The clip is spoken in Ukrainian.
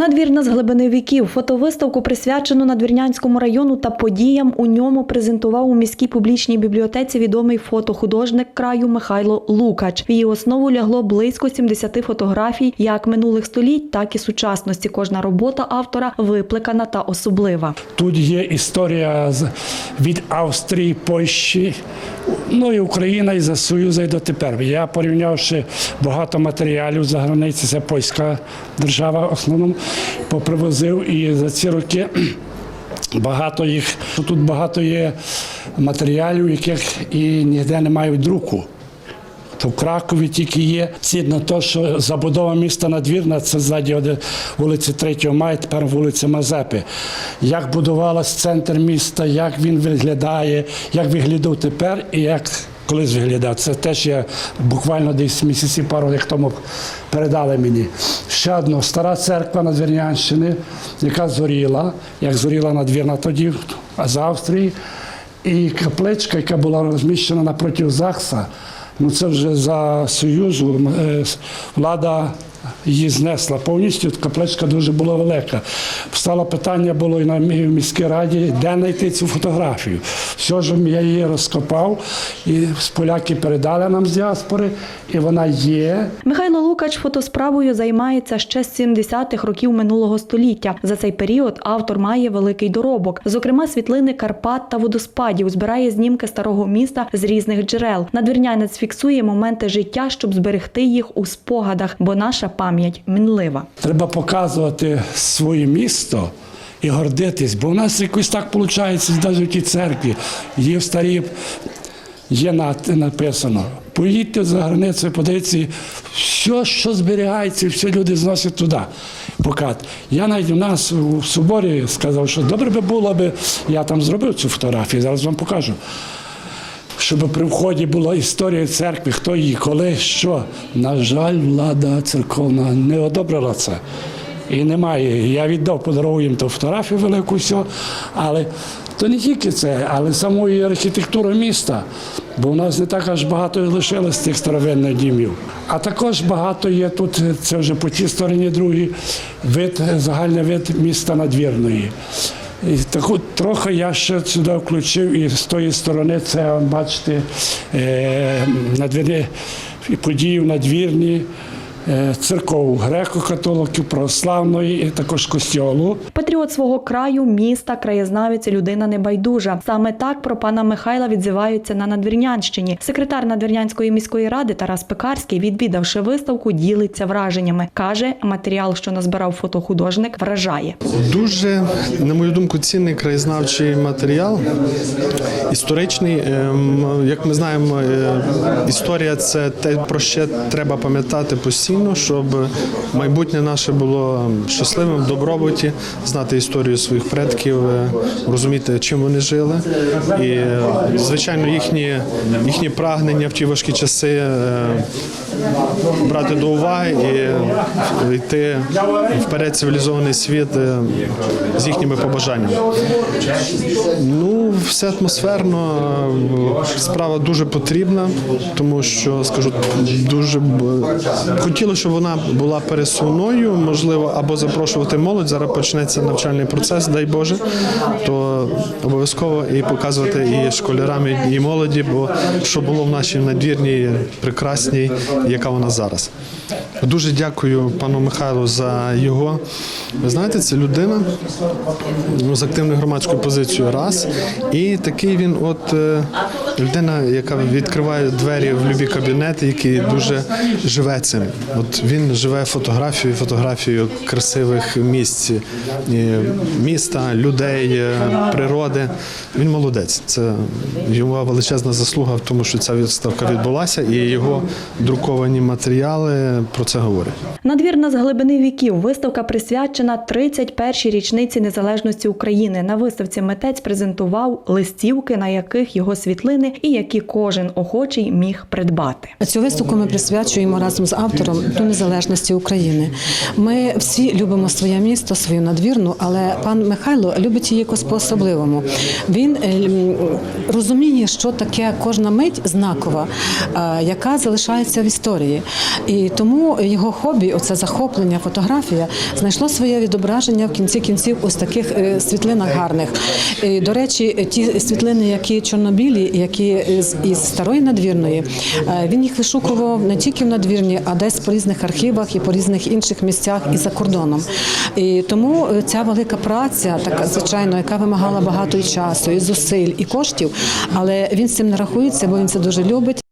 Надвірна з глибини віків. Фотовиставку присвячену Надвірнянському району та подіям у ньому презентував у міській публічній бібліотеці відомий фотохудожник краю Михайло Лукач. В її основу лягло близько 70 фотографій як минулих століть, так і сучасності. Кожна робота автора випликана та особлива. Тут є історія від Австрії, Польщі, ну і Україна і за Союзу і дотепер. Я порівнявши багато матеріалів за границі, це польська держава в основному попривозив і за ці роки. Багато їх тут багато є матеріалів, яких і ніде немає друку. То в Кракові тільки є. Цідно то, що забудова міста Надвірна, це ззаді вулиці 3 мая, тепер вулиця Мазепи. Як будувалась центр міста, як він виглядає, як виглядав тепер і як колись виглядав. Це теж я буквально десь місяці пару років тому передали мені. Ще одна стара церква Надвірнянщини, яка зоріла, як зоріла Надвірна тоді, а з Австрії. І капличка, яка була розміщена напроти ЗАГСа, ну це вже за Союзу е, влада її знесла повністю. Капличка дуже була велика. Стало питання було і на міській раді, де знайти цю фотографію. Все ж я її розкопав, і з поляки передали нам з діаспори, і вона є. Михайло Лукач фотосправою займається ще з 70-х років минулого століття. За цей період автор має великий доробок. Зокрема, світлини Карпат та водоспадів збирає знімки старого міста з різних джерел. Надвірнянець фіксує моменти життя, щоб зберегти їх у спогадах, бо наша пам'ять мінлива. Треба показувати своє місто і гордитись, бо у нас якось так виходить, навіть в тій церкві. Є в старій, є написано. Поїдьте за границю, подивіться, все, що зберігається, все люди зносять туди. Покат. Я навіть у нас у соборі сказав, що добре би було би, я там зробив цю фотографію, зараз вам покажу. Щоб при вході була історія церкви, хто її, коли, що. На жаль, влада церковна не одобрила це. І немає. Я віддав подарував їм ту фотографію велику, все. Але то не тільки це, але самої архітектури міста. Бо у нас не так аж багато лишилось тих старовинних дімів. А також багато є тут, це вже по тій стороні другій, вид, загальний вид міста надвірної. І таку трохи я ще сюди включив, і з тої сторони це бачите е, надвірні події в надвірні церков греко-католиків, православної, і також костьолу. Патріот свого краю, міста, краєзнавець, і людина небайдужа. Саме так про пана Михайла відзиваються на Надвірнянщині. Секретар Надвірнянської міської ради Тарас Пекарський, відвідавши виставку, ділиться враженнями. каже, матеріал, що назбирав фотохудожник, вражає. Дуже, на мою думку, цінний краєзнавчий матеріал. Історичний, Ем, як ми знаємо, е, історія це те, про що треба пам'ятати постійно, щоб майбутнє наше було щасливим, в добробуті, знати історію своїх предків, е, розуміти, чим вони жили. І, е, звичайно, їхні, їхні прагнення в ті важкі часи е, брати до уваги і йти вперед цивілізований світ з їхніми побажаннями. Ну, все атмосферно. Справа дуже потрібна, тому що скажу, дуже б- хотілося, щоб вона була пересувною, можливо, або запрошувати молодь. Зараз почнеться навчальний процес, дай Боже, то обов'язково і показувати і школярам, і- молоді, бо що було в нашій надвірній прекрасній, яка вона зараз. Дуже дякую пану Михайлу за його. Ви знаєте, це людина з активною громадською позицією раз. І такий він, от е, людина, яка відкриває двері в любі кабінети, який дуже живе цим. От він живе фотографією, фотографією красивих місць, міста, людей, е, природи. Він молодець. Це його величезна заслуга в тому, що ця виставка відбулася, і його друковані матеріали про це говорять. Надвірна з глибини віків. Виставка присвячена 31-й річниці незалежності України. На виставці митець презентував листівки, на яких його світлини світлини і які кожен охочий міг придбати. Цю виставку ми присвячуємо разом з автором до незалежності України. Ми всі любимо своє місто, свою надвірну, але пан Михайло любить її якось по-особливому. Він е, розуміє, що таке кожна мить знакова, е, яка залишається в історії. І тому його хобі, оце захоплення, фотографія, знайшло своє відображення в кінці кінців ось таких е, світлинах гарних. До речі, ті світлини, які чорнобілі, які з із старої надвірної, е, він їх вишукував не тільки в надвірні, а десь по різних архівах і по різних інших місцях і за кордоном. І тому е, ця велика праця, така звичайно, яка вимагала багато і часу, і зусиль, і коштів, але він з цим не рахується, бо він це дуже любить.